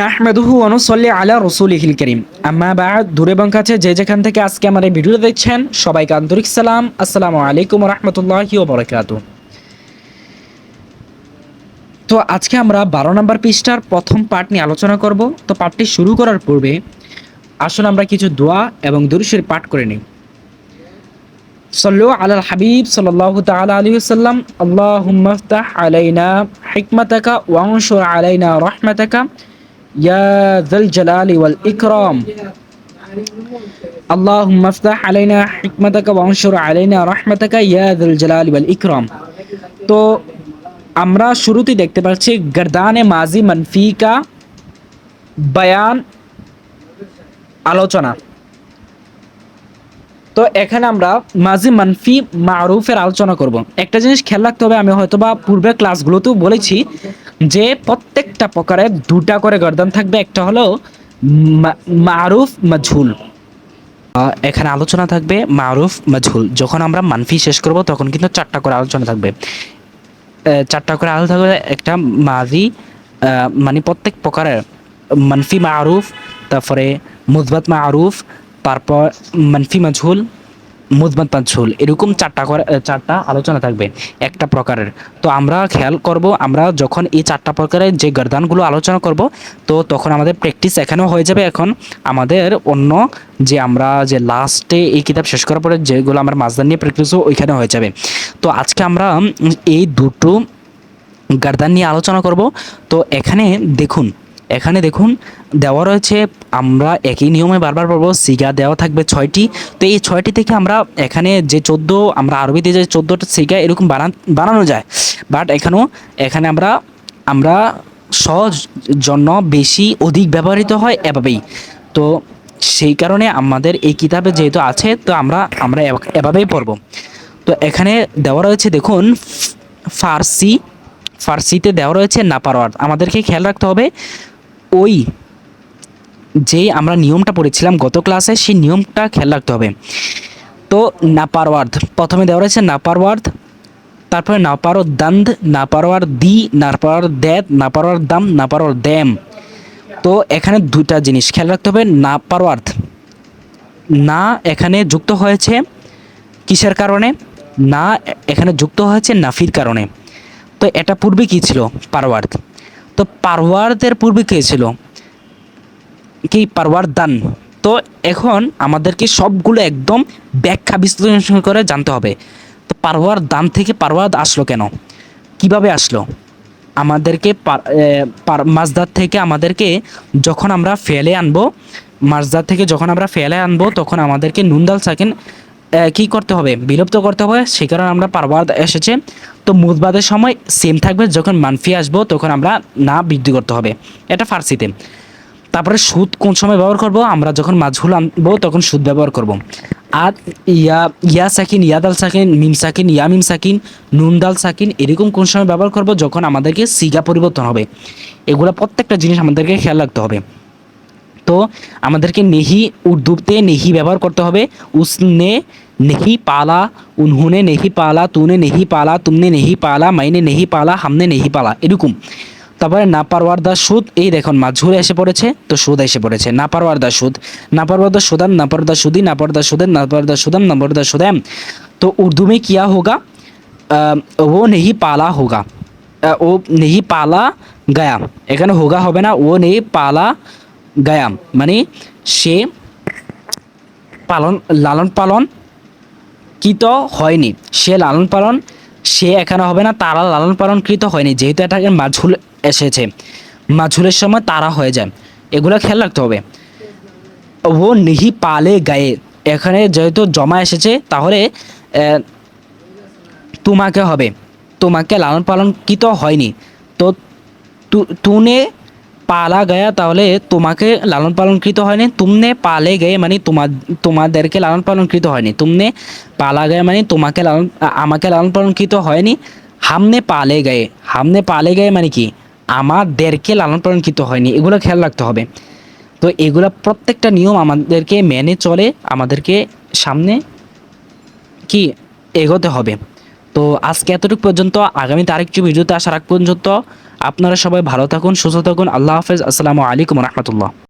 নাহমেদুহু অনুসল্লি আলা রসুল ইহিল করিম। আম্মা বা দূরে এবং কাছে যে যেখান থেকে আজকে আমার এই ভিডিও দেখছেন, সবাইকে আন্তরিক সালাম। আসসালামু আলাইকুম রহমতুল্লাহি ওবরাকাত তো আজকে আমরা বারো নম্বর পৃষ্ঠার প্রথম পার্ট নিয়ে আলোচনা করব। তো পার্টটি শুরু করার পূর্বে আসলে আমরা কিছু দোয়া এবং দুরুশের পাঠ করে নিই। সল্লু আল্লাহ হাবিব সাল্লাহ তালা আলী সাল্লাম আল্লাহ আলাইনা হিকমাতাকা ওয়াংশুর আলাইনা রহমাতাকা يا ذا الجلال والإكرام اللهم افتح علينا حكمتك وانشر علينا رحمتك يا ذا الجلال والإكرام তো আমরা শুরুতেই দেখতে পাচ্ছি গরদানে মাজি মানফি কা বয়ান আলোচনা তো এখানে আমরা মাঝি মানফি মারুফের আলোচনা করব। একটা জিনিস খেয়াল রাখতে হবে আমি হয়তো বা পূর্বের ক্লাসগুলোতেও বলেছি যে প্রত্যেকটা প্রকারের দুটা করে গর্দান থাকবে একটা হলো মারুফ আহ, এখানে আলোচনা থাকবে মারুফ মাজহুল যখন আমরা মানফি শেষ করব তখন কিন্তু চারটা করে আলোচনা থাকবে। চারটা করে আলোচনা থাকবে একটা মাজি মানে প্রত্যেক প্রকারের মানফি মারুফ তারপরে মুজবাত মারুফ তারপর মানফি মাজহুল মুজবাত মাজহুল এরকম চারটা করে চারটা আলোচনা থাকবে একটা প্রকারের। তো আমরা খেয়াল করব, আমরা যখন এই চারটা প্রকারের যে গর্দানগুলো আলোচনা করব, তো তখন আমাদের প্র্যাকটিস এখানেও হয়ে যাবে। এখন আমাদের অন্য যে আমরা যে লাস্টে এই কিতাব শেষ করার পরে যেগুলো আমরা মাজদান নিয়ে প্র্যাকটিসও ওইখানে হয়ে যাবে। তো আজকে আমরা এই দুটো গার্দান নিয়ে আলোচনা করব। তো এখানে দেখুন এখানে দেখুন, দেওয়া রয়েছে, আমরা একই নিয়মে বারবার পড়ব সিগা দেওয়া থাকবে ছয়টি। তো এই ছয়টি থেকে আমরা এখানে যে চোদ্দ, আমরা আরবিতে যে চোদ্দোটা সিগা এরকম বানান বানানো যায়। বাট এখানেও, এখানে আমরা আমরা সহজ জন্য বেশি অধিক ব্যবহৃত হয় এভাবেই। তো সেই কারণে আমাদের এই কিতাবে যেহেতু আছে, তো আমরা আমরা এভাবেই পড়ব। তো এখানে দেওয়া রয়েছে, দেখুন ফার্সি, ফার্সিতে দেওয়া রয়েছে নাপারওয়ার আমাদেরকে খেয়াল রাখতে হবে ওই যে আমরা নিয়মটা পড়েছিলাম গত ক্লাসে, সেই নিয়মটা খেয়াল রাখতে হবে। তো নাপারওয়ার্দ প্রথমে দেওয়া রয়েছে নাপারওয়ার্দ তারপরে নাপারো দান্দ নাপারোয়ার দি নাপারোয়ার দেদ নাপারোয়ার দাম নাপারোয়ার দ্যাম। তো এখানে দুটা জিনিস খেয়াল রাখতে হবে নাপারওয়ার্দ না এখানে যুক্ত হয়েছে কিসের কারণে? না এখানে যুক্ত হয়েছে নাফির কারণে। তো এটা পূর্বে কী ছিল? পারওয়ার্দ তো পারওয়ারদের পূর্বে কে ছিল? কি পারওয়ার দান? তো এখন আমাদেরকে সবগুলো একদম ব্যাখ্যা বিশ্লেষণ করে জানতে হবে। তো পারওয়ার দান থেকে পারওয়ার আসলো কেন? কীভাবে আসলো? আমাদেরকে মাজদার থেকে আমাদেরকে যখন আমরা ফেলে আনব, মাজদার থেকে যখন আমরা ফেলে আনব, তখন আমাদেরকে নুনদাল সাকিন কি করতে হবে? বিলুপ্ত করতে হবে সে কারণে আমরা পারওয়ার এসেছে। তো মুদবাদের সময় সেম থাকবে, যখন মানফি আসব, তখন আমরা না বৃদ্ধি করতে হবে। এটা ফার্সিতে। তারপরে সুদ কোন সময় ব্যবহার করব? আমরা যখন মাঝহুল আনব, তখন সুদ ব্যবহার করব। আর ইয়া ইয়া সাকিন ইয়াদাল সাকিন, মিম সাকিন, ইয়া মিম সাকিন, নুন দাল সাকিন, এরকম কোন সময় ব্যবহার করব, যখন আমাদেরকে সিগা পরিবর্তন হবে। এগুলো প্রত্যেকটা জিনিস আমাদেরকে খেয়াল রাখতে হবে। তো আমাদেরকে নেহি উর্দুতে নেহি ব্যবহার করতে হবে। উসনে নেহি পালা, উনহুনে নেহি পালা, তুনে নেহি পালা, তুমনে নেহি পালা, মাইনে নেহি পালা, হামনে নেহি পালা, এরকম। তারপরে না পারওয়ার দা সুদ, এই দেখুন মাঝুরে এসে পড়েছে, তো সুদ এসে পড়েছে। না পারওয়ার দা সুদ না পারওয়ার দা সুদাম না পারদা সুদি না পারদা সুদেন না পারদা সুদাম না পারদা সুদাম তো উর্দু মে কিয়া হোগা? ও নেহি পালা হোগা। ও নেহি পালা গায়া। এখানে হোগা হবে না, ও নেহি পালা গায়া মানে সে পালন, লালন পালন কৃত হয়নি। সে লালন পালন, সে এখানে হবে না, তারা লালন পালন কৃত হয়নি, যেহেতু এটাকে মাঝুল এসেছে। মাঝুলের সময় তারা হয়ে যায়। এগুলো খেয়াল রাখতে হবে। ও নিহি পালে গায়ে। এখানে যেহেতু জমা এসেছে, তাহলে তোমাকে হবে। তোমাকে লালন পালন কি তো হয়নি তু- তুনে পালা গায়া তাহলে তোমাকে লালন পালন পালনকৃত হয়নি। তুমনে পালে গয়ে মানে তোমার তোমাদেরকে লালন পালন পালনকৃত হয়নি। তুমনে পালা গয়ে মানে তোমাকে লালন, আমাকে লালন পালন পালনকৃত হয়নি। হামনে পালে গয়ে। হামনে পালে গয়ে মানে কি? আমাদেরকে লালন পালন পালনকৃত হয়নি। এগুলো খেয়াল রাখতে হবে। তো এগুলো প্রত্যেকটা নিয়ম আমাদেরকে মেনে চলে, আমাদেরকে সামনে কি এগোতে হবে। তো আজকে এতটুকু পর্যন্ত, আগামী তারিখটি ভিডিওতে আসার আগ পর্যন্ত আপনারা সবাই ভালো থাকুন, সুস্থ থাকুন। আল্লাহ হাফেজ। আসসালামু আলাইকুম রহমতুল্লাহ।